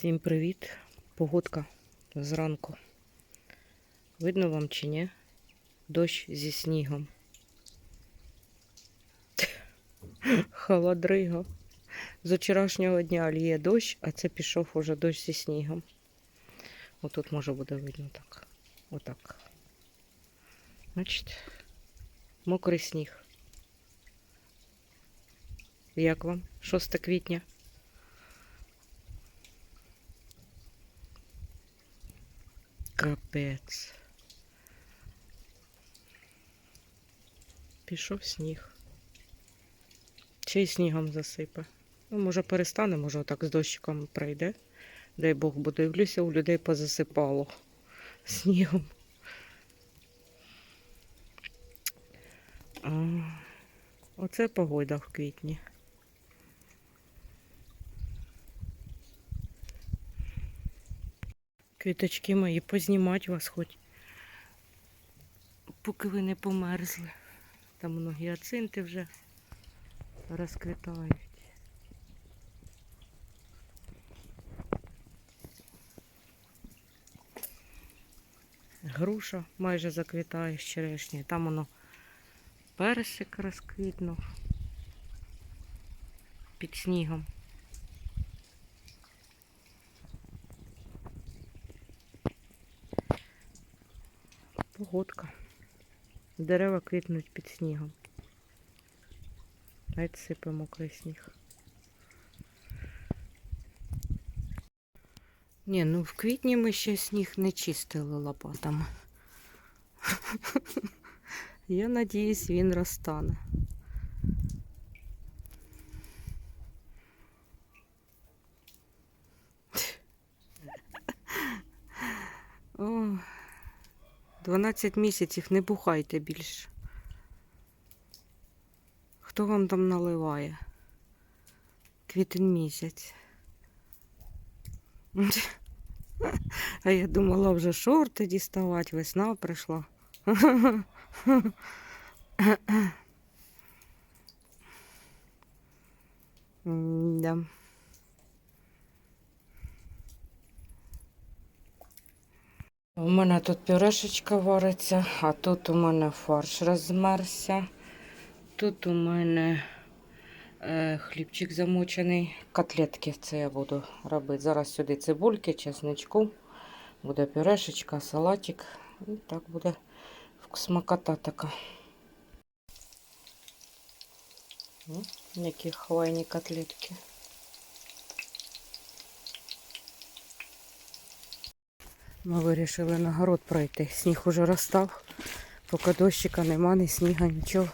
Всім привіт. Погодка зранку. Видно вам чи ні? Дощ зі снігом. Холодриго. З вчорашнього дня ліє дощ, а це пішов уже дощ зі снігом. Отут може буде видно так. Отак. Бачите? Мокрий сніг. Як вам? 6 квітня. Капець. Пішов сніг. Чи й снігом засипе. Ну, може, перестане, може, отак з дощиком пройде. Дай Бог, бо дивлюся, у людей позасипало снігом. Оце погода в квітні. Квіточки мої, познімати вас хоч. Поки ви не померзли. Там воно гіацинти вже розквітають. Груша майже заквітає з черешні. Там воно персик розквітнув під снігом. Погодка. Дерева квітнуть під снігом. Навіть сипе мокрий сніг. Ні, ну в квітні ми ще сніг не чистили лопатами. Я надіюсь, він розтане. О, 12 місяців не бухайте більше. Хто вам там наливає? Квітень місяць. А я думала вже шорти діставати, весна прийшла. Да. У мене тут пюрешечка вариться, а тут у мене фарш розмерся. Тут у мене е, хлібчик замочений. Котлетки це я буду робити. Зараз сюди цибульки, чесничку. Буде пюрешечка, салатик. І так буде смакота така. Які хвойні котлетки. Ми вирішили на город пройти. Сніг уже розстав. Поки дощика нема, ні сніга, нічого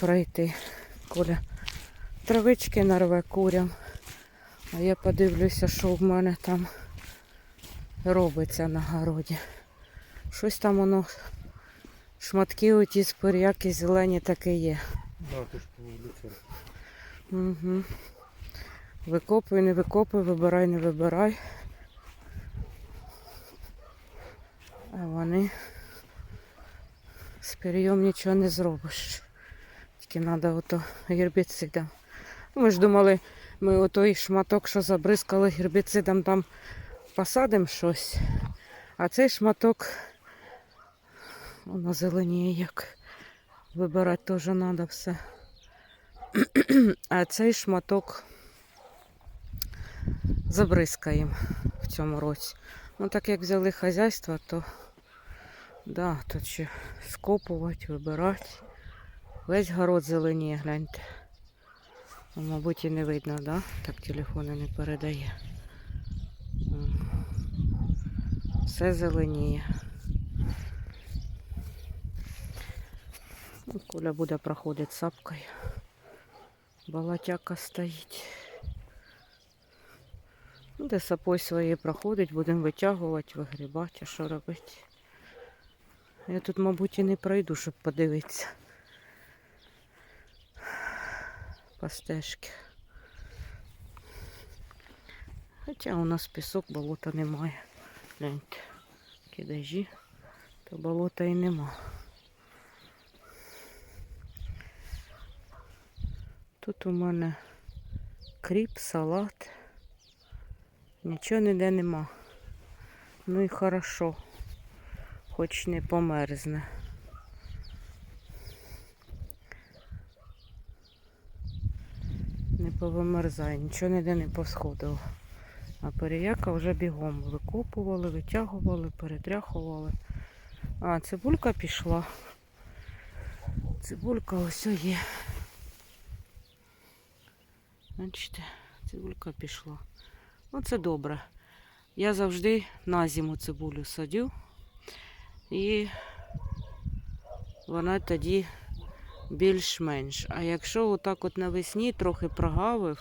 пройти. Коля травички нарве курям. А я подивлюся, що в мене там робиться на городі. Щось там воно, шматки оті споряки зелені таке є. Да. Угу. Викопуй, не викопуй, вибирай, не вибирай. А вони з перейом нічого не зробиш. Тільки треба ото гербіцидом. Ми ж думали, ми отой шматок, що забризкали гербіцидом, там посадимо щось. А цей шматок воно зеленіє як. Вибирати теж треба все. А цей шматок забризкаємо в цьому році. Ну, так як взяли хазяйство, то да, тут ще скопувати, вибирати. Весь город зеленіє, гляньте. Ну, Мабуть, і не видно, да? Так телефони не передає. Все зеленіє. Ну, Коля буде проходити сапкою. Балатяка стоїть. Ну, де сапой своєї проходить, будемо витягувати, вигрібати, що робити. Я тут, мабуть, і не пройду, щоб подивитися. По стежки. Хоча у нас пісок, болота немає. Гляньте, кидажі, то болота і нема. Тут у мене кріп, салат. Нічого ніде нема. Ну і хорошо. Хоч не померзне. Не повимерзає, нічого ніде не посходило. А переяка вже бігом викопували, витягували, перетряхували. А, цибулька пішла. Цибулька ось є. Бачите, цибулька пішла. Ну, це добре. Я завжди на зиму цибулю садю. І вона тоді більш-менш. А якщо отак от навесні трохи прогавив,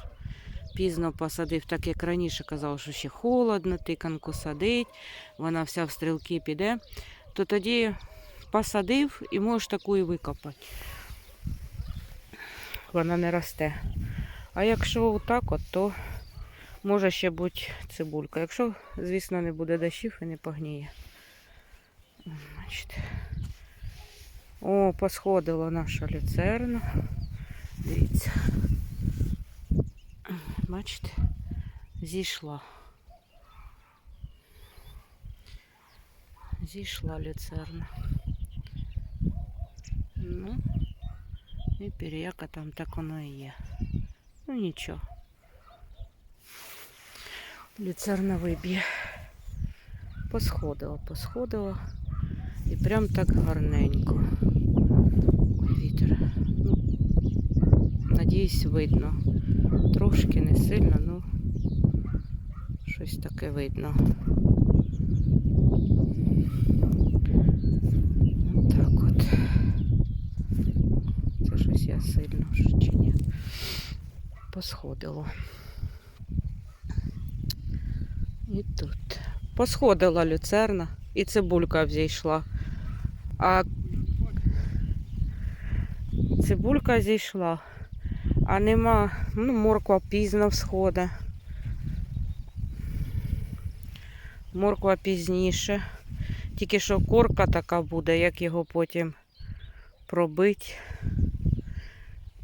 пізно посадив, так як раніше казав, що ще холодно, тиканку садить, вона вся в стрілки піде, то тоді посадив і можеш таку і викопати. Вона не росте. А якщо отак от, то може ще бути цибулька. Якщо, звісно, не буде дощів і не погніє. Бачите. О, посходила наша люцерна. Дивіться. Бачите? Зійшла. Зійшла люцерна. Ну, і переяка там так воно і є. Ну нічого. Люцерна виб'є. Посходила, посходила. І прям так гарненько. Ой, вітер. Ну, надіюсь, видно. Трошки не сильно, ну щось таке видно. Так от. Це щось я сильно чи ні. Посходило. І тут. Посходила люцерна і цибулька взійшла. А цибулька зійшла, а нема, ну, морква пізно всходить. Морква пізніше. Тільки що корка така буде, як його потім пробити.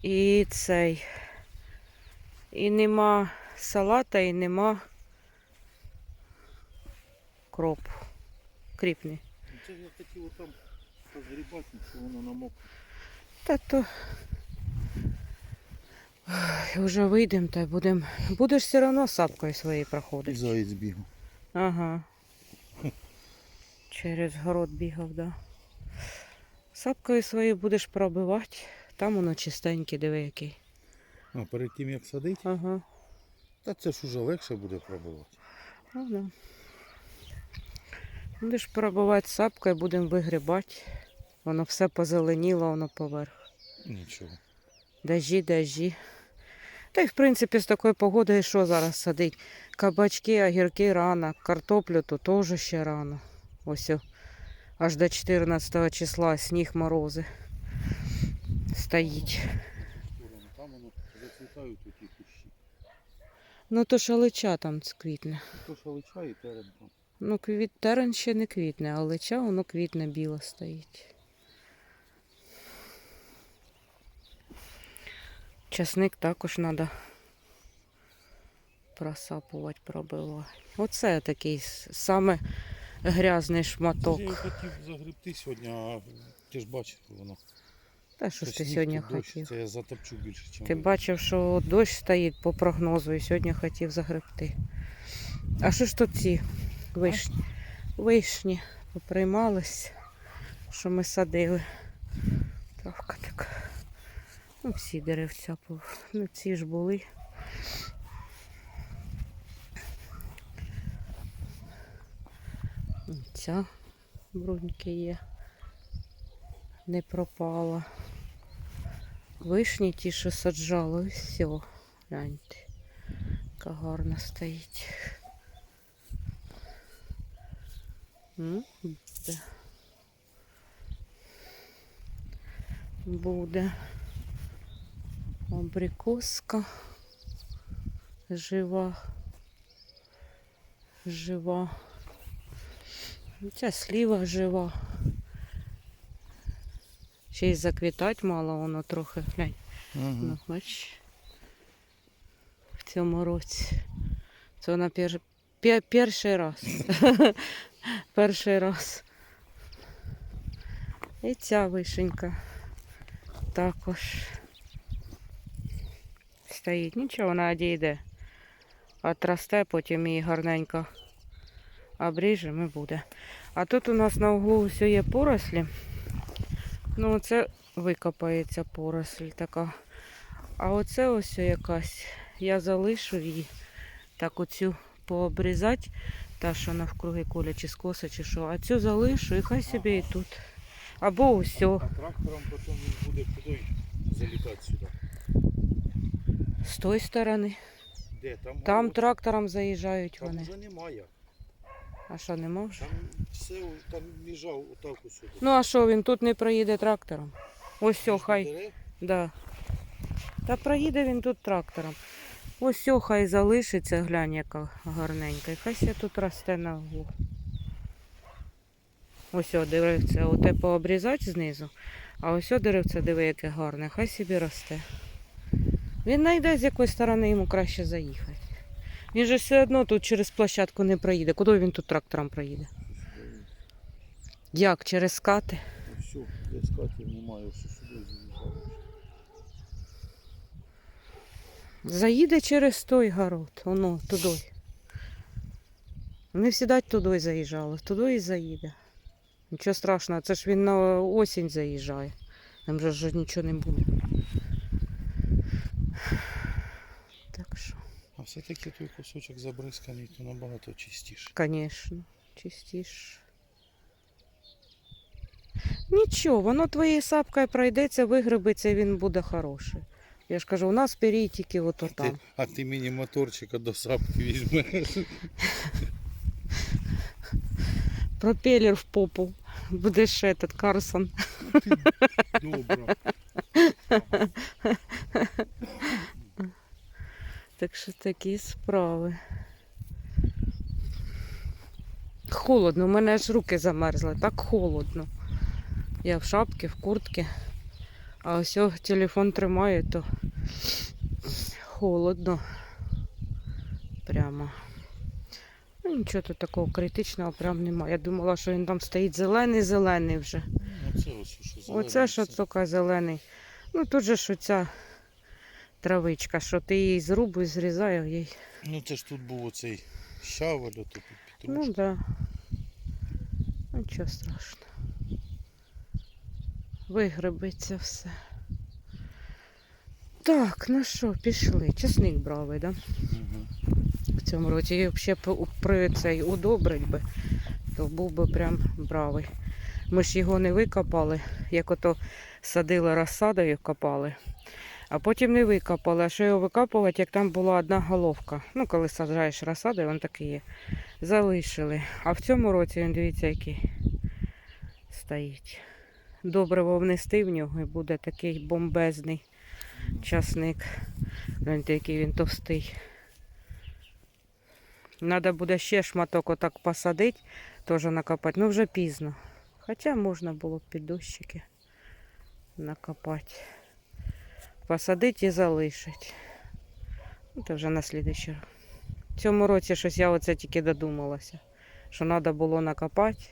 І цей. І нема салата, і нема кропу. Кріпний. Це я хотів там позгрібати, що воно намокло. Та то Ой, вже вийдемо та будемо. Будеш все одно сапкою своєю проходити. заєць бігав. Ага. Через город бігав, да. Сапкою своєю будеш пробивати. Там воно чистеньке, диви який. А перед тим як садить, Ага. та це ж уже легше буде пробувати. Ну, да. Будеш пробивати сапкою, будемо вигрібати. Воно все позеленіло, воно поверх. Нічого. Дажі, дажі. Та й в принципі з такою погодою що зараз садить? Кабачки, огірки рано, картоплю то теж ще рано. Ось о, аж до 14 числа сніг морози. Стоїть. Там воно зацвітають ті кущі. Ну то шалича там квітне. То шалича і терен там. Ну, квіт, терен ще не квітне, а лича воно квітне біло стоїть. Часник також треба просапувати, пробивати. Оце такий саме грязний шматок. Я хотів загребти сьогодні, а ти ж бачив воно. Та що ж ти сьогодні хотів? Це я затопчу більше, ніж Ти бачив, що дощ стоїть по прогнозу і сьогодні хотів загребти. А що ж тут ці вишні? Вишні поприймались, що ми садили. Ну, всі деревця, ну ці ж були. Ця бруньки є. Не пропала. Вишні ті, що саджали, все. Гляньте, яка гарна стоїть. Ну, буде. Буде. Абрикоска. Жива. Жива. Ця сліва жива. Ще й заквітать мало, воно трохи. Глянь. Ну, Угу. бач. В цьому році. Це вона пер... Пе- Перший раз. Перший раз. І ця вишенька також стоїть. Нічого, вона одійде. Отросте, потім її гарненько обріжемо і буде. А тут у нас на углу все є порослі. Ну, це викопається поросль така. А оце ось якась. Я залишу її. Так оцю пообрізати. Та, що навкруги коля чи скоса, чи що. А цю залишу і хай собі і тут. Або усьо. А трактором потім він буде куди залітати сюди. З тої сторони. Де? Там, Там от- трактором заїжджають там вони. вже немає. А що, не може? Там все там лежав отак от. Ну а що, він тут не проїде трактором? Ось все, хай. Да. Та проїде він тут трактором. Ось все, хай залишиться, глянь, яка гарненька. І хай ся тут росте на углу. Ось о, деревце, оте пообрізати знизу, а ось о деревце, диви, яке гарне, хай собі росте. Він знайде, з якої сторони йому краще заїхати. Він же все одно тут через площадку не проїде. Куди він тут трактором проїде? Як? Через скати? Все, десь катів немає, все сюди заїжджав. Заїде через той город, воно туди. Вони всі туди заїжджали, туди і заїде. Нічого страшного, це ж він на осінь заїжджає. Там же ж нічого не буде. Так що, А все-таки той кусочок забризканий, то набагато чистіше. звісно, чистіше. Нічого, воно твоєю сапкою пройдеться, вигребеться, і він буде хороший. Я ж кажу, у нас пірій тільки ото Ти, там. а ти мені моторчика до сапки візьмеш. Пропелер в попу. Будеш этот Карсон. Добре. Так що такі справи. Холодно, у мене аж руки замерзли, так холодно. Я в шапці, в куртці, а ось телефон тримаю, то холодно. Прямо. Ну, нічого тут такого критичного прям немає. Я думала, що він там стоїть зелений-зелений вже. Оце ось що зелене. Оце що тільки зелений. Ну тут же ж оця травичка, що ти її зрубуєш, зрізаю їй. Ну це ж тут був оцей щавель, тут Ну так. Да. Нічого страшного. Вигребеться все. Так, ну що, пішли. Чесник бравий, да? Мгм. В цьому році. І взагалі при цей удобрить би, то був би прям бравий. Ми ж його не викопали, як ото садили розсадою, копали. А потім не викопали. А що його викопувати, як там була одна головка. Ну, коли саджаєш розсадою, він такий є. Залишили. А в цьому році він дивіться, який стоїть. Добриво внести в нього і буде такий бомбезний часник. Гляньте, який він товстий. Треба буде ще шматок отак посадити, теж накопати. Ну вже пізно. Хоча можна було б під дощики накопати. Посадити і залишити. Ну, це вже на слідуючий рік. В цьому році щось я оце тільки додумалася. Що треба було накопати.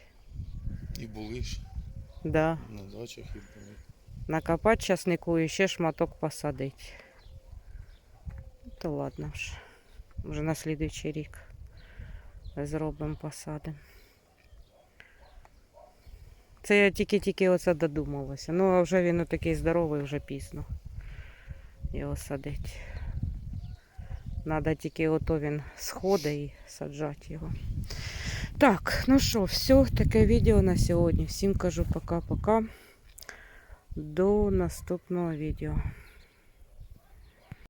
І були ж Да. на дачах і були. Накопати часнику і ще шматок посадити. То ладно ж. Вже на слідуючий рік зробимо посадимо. Це я тільки-тільки оце додумалася. Ну, а вже він такий здоровий, вже пізно його садити. Надо тільки ото він сходить і саджати його. Так, ну що, все, таке відео на сьогодні. Всім кажу пока-пока. До наступного відео.